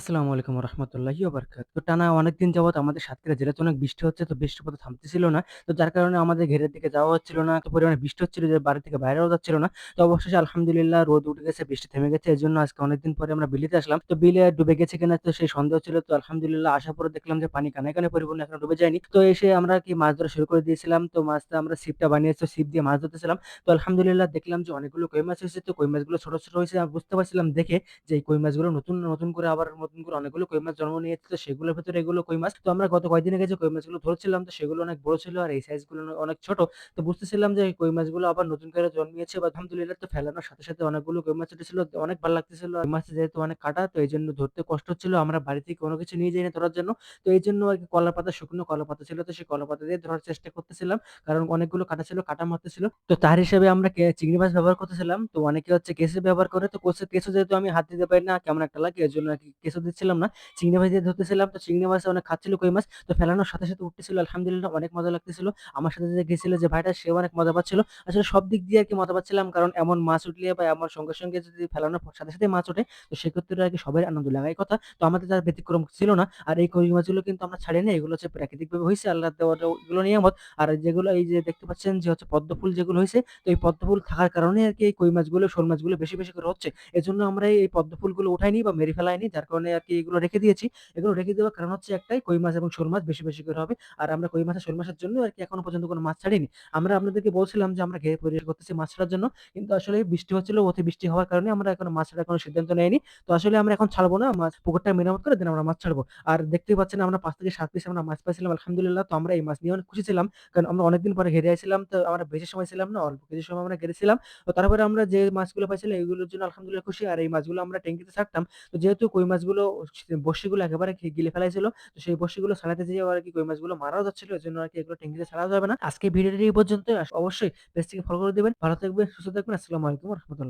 আসসালামু আলাইকুম রহমতুল্লাহি ওবারকাত। তো টানা অনেকদিন যাবত আমাদের সাতক্ষীরা জেলাতে অনেক বৃষ্টি হচ্ছে, তো পথে থামতেছিল না। তো যার কারণে আমাদের ঘেরের দিকে যাওয়া হচ্ছিল না, এত পরিমাণে বৃষ্টি হচ্ছিল যে বাড়ি থেকে বাইরেও যাচ্ছিল না। তো অবশেষে আলহামদুলিল্লাহ রোদ উঠে গেছে, বৃষ্টি থেমে গেছে এই জন্য আজকে অনেকদিন পরে আমরা বিলিতে আসলাম। তো বিলে ডুবে গেছে কিনা তো সেই সন্দেহ ছিল, তো আলহামদুলিল্লাহ আসার পরে দেখলাম যে পানি কানে কানে পরিপূর্ণ, এখনও ডুবে যায়নি। তো এসে আমরা কি মাছ ধরা শুরু করে দিয়েছিলাম, তো মাছটা আমরা ছিপটা বানিয়েছি ছিপ দিয়ে মাছ ধরতেছিলাম। তো আলহামদুলিল্লাহ দেখলাম যে অনেকগুলো কই মাছ হয়েছে, তো কই মাছগুলো ছোট ছোট হয়েছে বুঝতে পারছিলাম দেখে যে এই কই মাছগুলো নতুন নতুন করে আবার নতুন করে অনেকগুলো কই মাছ জন্ম নিয়েছে, তো সেগুলোর ভেতরে এগুলো কই মাছ? তো আমরা গত কয়েকদিন আগে যে কই মাছগুলো ধরছিলাম, তো সেগুলো অনেক বড় ছিল আর এই সাইজগুলো অনেক ছোট। তো বুঝতেছিলাম যে কই মাছগুলো আবার নতুন করে জন্মিয়েছে বা আলহামদুলিল্লাহ তো ফেলানোর সাথে সাথে অনেকগুলো কই মাছ উঠেছিল অনেক ভালো লাগতেছিল। কই মাছ যেহেতু অনেক কাটা, তো এই জন্য ধরতে কষ্ট হচ্ছিল। আমরা বাড়ি থেকে কোনো কিছু নিয়ে যাই না ধরার জন্য। তো এই জন্য আর কি কলা পাতা, শুকনো কলা পাতা ছিল, তো সেই কলা পাতা দিয়ে ধরার চেষ্টা করতেছিলাম। কারণ অনেকগুলো কাটা ছিল, কাটা মারতেছিল তো তার হিসেবে আমরা চিংড়ি মাছ ব্যবহার করতেছিলাম। তো অনেকে হচ্ছে কেঁচো ব্যবহার করে, তো কোচে, কেঁচো যেহেতু আমি হাত দিতে পারি না, কেমন একটা লাগে, এর জন্য আর কি কেঁচো দিচ্ছিলাম না। চিংড়ি মাছ দিয়ে ধরতেছিলাম, তো চিংড়ি মাছ অনেক খাচ্ছিল কই মাছ, তো ফেলানোর সাথে সাথে উঠতেছিল, আলহামদুলিল্লাহ অনেক মজা লাগতেছিল। আমার সাথে যে গেছিল যে ভাইটা, সেও অনেক মজা পাচ্ছিল। আসলে সব দিক দিয়ে আর কি মজা পাচ্ছিলাম, কারণ এমন মাছ উঠলে বা আমার সঙ্গে সঙ্গে যদি ফেলানোর সাথে সাথে মাছ ওঠে, তো সেক্ষেত্রে আর কি সবাই আনন্দ লাগার কথা। তো আমাদের তার ব্যতিক্রম ছিল না, আর এই কই মাছগুলো কিন্তু আমরা ছাড়িনি এগুলো হচ্ছে প্রাকৃতিকভাবে হয়েছে আল্লাহ দেওয়ার এগুলো নিয়ামত। আর যেগুলো এই যে দেখতে পাচ্ছেন যে হচ্ছে পদ্ম ফুল যেগুলো হয়েছে তো এই পদ্ম ফুল থাকার কারণে আর কি এই কই মাছগুলো, শোল মাছগুলো বেশি বেশি করে হচ্ছে। এজন্য আমরা এই পদ্ম ফুলগুলো উঠাইনি বা মেরে ফেলাইনি, যার কারণে আর কি এগুলো রেখে দিয়েছি। এগুলো রেখে দেওয়ার কারণ হচ্ছে একটাই, কই মাছ এবং শোল মাছ বেশি বেশি করে হবে। আর আমরা কই মাছের, শোল মাছের জন্য আর কি এখনও পর্যন্ত কোনো মাছ ছাড়িনি। আমরা আপনাদেরকে বলছিলাম যে আমরা ঘেরে পরিষ্কার করতেছি মাছ ছাড়ার জন্য। কিন্তু আসলে বৃষ্টি হচ্ছিল অতি বৃষ্টি হওয়ার কারণে আমরা এখন মাছ ছাড়ার কোনো সিদ্ধান্ত নেইনি। তো আসলে আমরা এখন ছাড়বো না, মাছ, পুকুরটা মেরামত করে দেন আমরা মাছ ছাড়বো। আর দেখতেই পাচ্ছেন আমরা পাঁচ থেকে সাত পিস আমরা মাছ পাইছিলাম, আলহামদুলিল্লাহ। তো আমরা এই মাছ নিয়ে অনেক খুশি ছিলাম। কারণ আমরা অনেকদিন পরে ঘেরে আসছিলাম তো আমরা বেশি সময় ছিলাম না, অল্প কিছু সময় আমরা ঘেরেছিলাম। তো তারপরে আমরা যে মাছগুলো পাইছিলাম, এগুলোর জন্য আলহামদুলিল্লাহ খুশি। আর এই মাছগুলো আমরা ট্যাঙ্কিতে ছাড়তাম। তো যেহেতু কই মাছগুলো বড়শিগুলো একেবারে গিলে ফেলাইছিল। তো সেই বড়শিগুলো ছাড়াতে যেয়ে আর কি কই মাছগুলো মারাও যাচ্ছিল। এজন্য আর কি এগুলো ট্যাঙ্কিতে ছাড়া যাবে না। আজকে ভিডিওটি এই পর্যন্ত অবশ্যই পেজটিকে ফলো করে দিবেন। ভালো থাকবেন, সুস্থ থাকবেন। আসসালামু আলাইকুম রহমতুল্লাহ।